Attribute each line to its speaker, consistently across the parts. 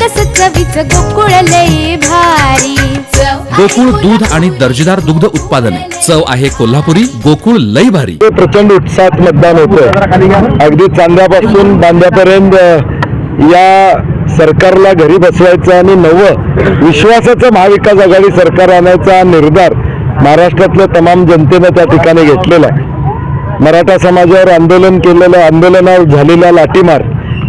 Speaker 1: कस चवीच गोकुळ लई भारी.
Speaker 2: गोकुळ दूध आणि दर्जेदार दुग्ध उत्पादने. चव आहे कोल्हापुरी गोकुळ लई भारी.
Speaker 3: प्रचंड उत्साहात मतदान होतं अगदी चांद्यापासून बांद्यापर्यंत अ, या सरकारला घरी बसवायचं आणि नवं विश्वासाचं महाविकास आघाडी सरकार आणायचा निर्धार महाराष्ट्रातल्या तमाम जनतेनं त्या ठिकाणी घेतलेला आहे. मराठा समाजावर आंदोलन केलेलं आंदोलनावर झालेला लाठीमार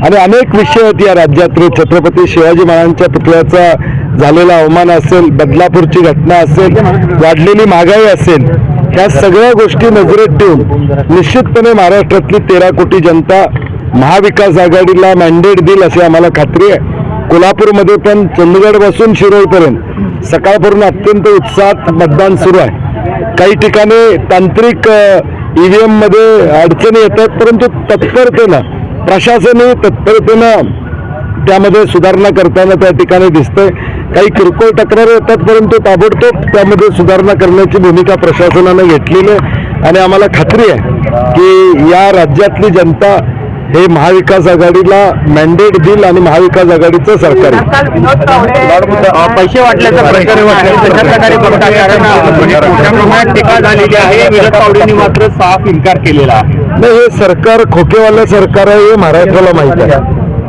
Speaker 3: आणि अनेक विषय आहेत या राज्यात. छत्रपती शिवाजी महाराजांच्या पुतळ्याचा झालेला अवमान असेल बदलापूरची घटना असेल वाढलेली महागाई असेल ह्या सगळ्या गोष्टी नजरेत ठेवून निश्चितपणे महाराष्ट्रातली तेरा कोटी जनता महाविकास आघाडीला मॅन्डेट देईल अशी आम्हाला खात्री आहे. कोल्हापूरमध्ये पण चंदगडपासून शिरोळपर्यंत सकाळपर्यंत अत्यंत उत्साहात मतदान सुरू आहे. काही ठिकाणी तांत्रिक ई व्ही एममध्ये अडचणी येतात परंतु तत्परतेनं प्रशासनही तत्परतेनं त्यामध्ये सुधारणा करताना त्या ठिकाणी दिसतंय. काही किरकोळ तक्रारी येतात परंतु ताबडतोब त्यामध्ये सुधारणा करण्याची भूमिका प्रशासनानं घेतलेली आहे. आणि आम्हाला खात्री आहे की या राज्यातली जनता हे महाविकास आघाडीला मॅन्डेट देईल आणि महाविकास आघाडीचं सरकार येईल.
Speaker 4: पैसे वाटल्याचा प्रकार म्हणजे टीका झालेली आहे? विरोध पावडेंनी मात्र साफ इन्कार केलेला आहे.
Speaker 3: नाही हे सरकार खोकेवालं सरकार आहे हे महाराष्ट्राला माहीत आहे.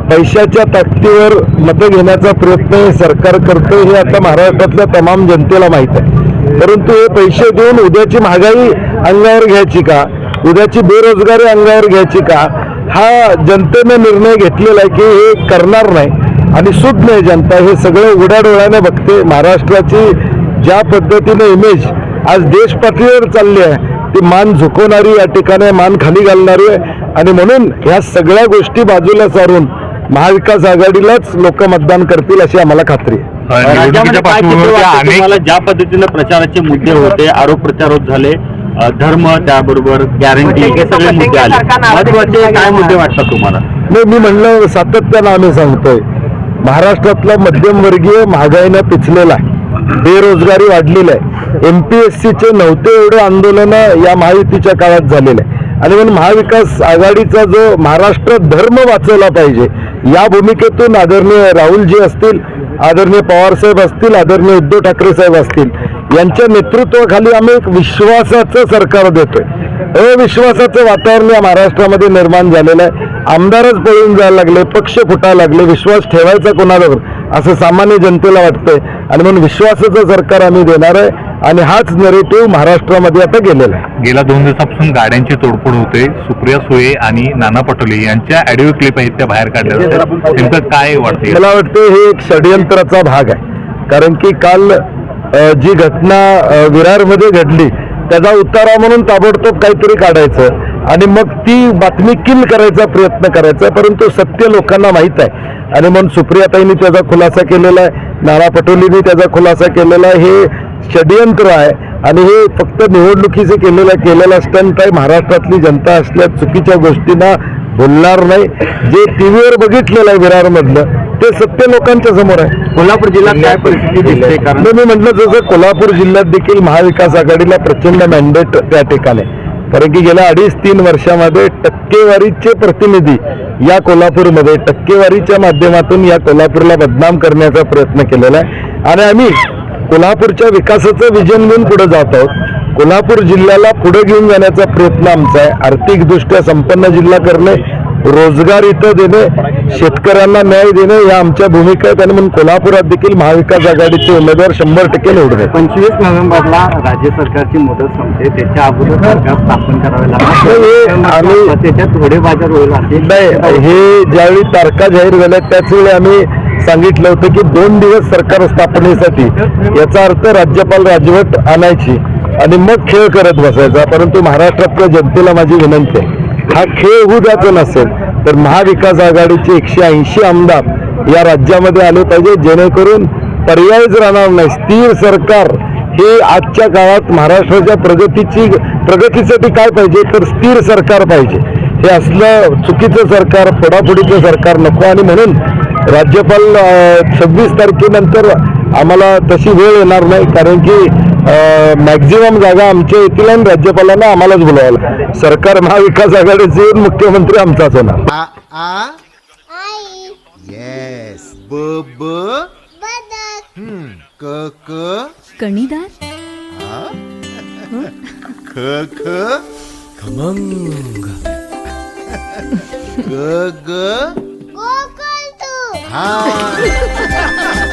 Speaker 3: पैशाच्या ताकदीवर मतं घेण्याचा प्रयत्न हे सरकार करते हे आता महाराष्ट्रातल्या तमाम जनतेला माहीत आहे. परंतु हे पैसे देऊन उद्याची महागाई अंगावर घ्यायची का? उद्याची बेरोजगारी अंगावर घ्यायची का? हा जनतेने निर्णय घेतलेला आहे की हे करणार नाही आणि सुद नाही जनता. हे सगळं उघड्या डोळ्याने बघते. महाराष्ट्राची ज्या पद्धतीने इमेज आज देश पातळीवर चालली आहे ती मान झुकवणारी या ठिकाणी मान खाली घालणारी आहे. आणि म्हणून ह्या सगळ्या गोष्टी बाजूला सारून महाविकास आघाडीलाच लोक मतदान करतील अशी आम्हाला खात्री आहे.
Speaker 4: ज्या पद्धतीने प्रचाराचे मुद्दे होते आरोप प्रत्यारोप झाले धर्म त्याबरोबर गॅरंटी हे सगळे मुद्दे आले. महत्त्वाचे काय मुद्दे वाटतात तुम्हाला?
Speaker 3: नाही मी म्हणलं सातत्यानं आम्ही सांगतोय. महाराष्ट्रातला मध्यमवर्गीय महागाईनं पिचलेला आहे. बेरोजगारी वाढलेली आहे. एम पी एस सीचे नव्हते एवढे आंदोलन या महायुतीच्या काळात झालेले. आहे आणि म्हणून महाविकास आघाडीचा जो महाराष्ट्र धर्म वाचवला पाहिजे या भूमिकेतून आदरणीय राहुलजी असतील आदरणीय पवार साहेब असतील आदरणीय उद्धव ठाकरे साहेब असतील यांच्या नेतृत्वाखाली आम्ही एक विश्वासाचं सरकार देतोय. अविश्वासाचं वातावरण या महाराष्ट्रामध्ये निर्माण झालेलं आहे. आमदारच पळून जायला लागले पक्ष फुटायला लागले विश्वास ठेवायचा कोणावर असं सामान्य जनतेला वाटतंय. आणि म्हणून विश्वासाचं सरकार आम्ही देणार आहे. आणि हाच नरेटिव्ह महाराष्ट्रामध्ये आता गेलेला आहे.
Speaker 5: गेल्या दोन दिवसापासून गाड्यांची तोडफोड होते. सुप्रिया सुळे आणि नाना पटोले यांच्या ऑडिओ क्लिप आहेत त्या बाहेर काढल्या जातात. नेमकं काय वाटते
Speaker 3: मला वाटतं हे एक षडयंत्राचा भाग आहे. कारण की काल जी घटना विरारमध्ये घडली त्याचा उतारा म्हणून ताबडतोब काहीतरी काढायचं आणि मग ती बातमी किल करायचा प्रयत्न करायचा परंतु सत्य लोकांना माहीत आहे. आणि म्हणून सुप्रियाताईंनी त्याचा खुलासा केलेला आहे नाना पटोलेंनी त्याचा खुलासा केलेला आहे हे षडयंत्र आहे. आणि हे फक्त निवडणुकीचे केलेला केलेला स्टंट आहे महाराष्ट्रातली जनता असल्या चुकीच्या गोष्टींना बोलणार नाही. जे टी व्हीवर बघितलेलं आहे विरारमधलं ते सत्य लोकांच्या समोर आहे.
Speaker 4: कोल्हापूर जिल्ह्यात काय परिस्थिती दिसते? कारण
Speaker 3: मी म्हटलं जसं कोल्हापूर जिल्ह्यात देखील महाविकास आघाडीला प्रचंड मॅन्डेट त्या ठिकाणी. कारण की गेल्या अडीच तीन वर्षामध्ये टक्केवारीचे प्रतिनिधी या कोल्हापूरमध्ये टक्केवारीच्या माध्यमातून या कोल्हापूरला बदनाम करण्याचा प्रयत्न केलेला आहे. आणि आम्ही कोल्हापूरच्या विकासाचं विजन घेऊन पुढे जात आहोत. कोल्हापूर जिल्ह्याला पुढे घेऊन जाण्याचा प्रयत्न आमचा आहे. आर्थिकदृष्ट्या संपन्न जिल्हा करणे रोजगार इथं देणे शेतकऱ्यांना न्याय देणे या आमच्या भूमिका आहेत आणि म्हणून कोल्हापुरात देखील महाविकास आघाडीचे उमेदवार शंभर टक्के निवडून आहेत
Speaker 4: पंचवीस नोव्हेंबरला राज्य सरकारची मुदत संपते. त्याच्या अगोदर सरकार स्थापन करावे
Speaker 3: हे
Speaker 4: लागते त्याच्यात थोडे बाजार होईल
Speaker 3: नाही हे ज्यावेळी तारखा जाहीर झाल्या त्याच वेळी आम्ही सांगितलं होतं की दोन दिवस सरकार स्थापनेसाठी. याचा अर्थ राज्यपाल राजवट आणायची आणि मग खेळ करत बसायचा. परंतु महाराष्ट्रातल्या जनतेला माझी विनंती आहे. हा खेळ होऊ द्यायचा नसेल तर महाविकास आघाडीचे एकशे ऐंशी आमदार या राज्यामध्ये आले पाहिजे जेणेकरून पर्यायच राहणार नाही. स्थिर सरकार हे आजच्या काळात महाराष्ट्राच्या प्रगतीची प्रगतीसाठी काय पाहिजे? तर स्थिर सरकार पाहिजे. हे असलं चुकीचं सरकार फोडाफोडीचं सरकार नको. आणि म्हणून राज्यपाल सव्वीस तारखेनंतर आम्हाला तशी वेळ येणार नाही कारण की मॅक्झिमम जागा आमच्या येतील आणि राज्यपालांना आम्हालाच बोलावलं सरकार महाविकास आघाडीचे येऊन मुख्यमंत्री आमचाच होणार.
Speaker 6: आ आ? आई येस ब ब? हम्म, क क?
Speaker 1: कणीदार
Speaker 6: ख ख? खमंग. ग ग? हा.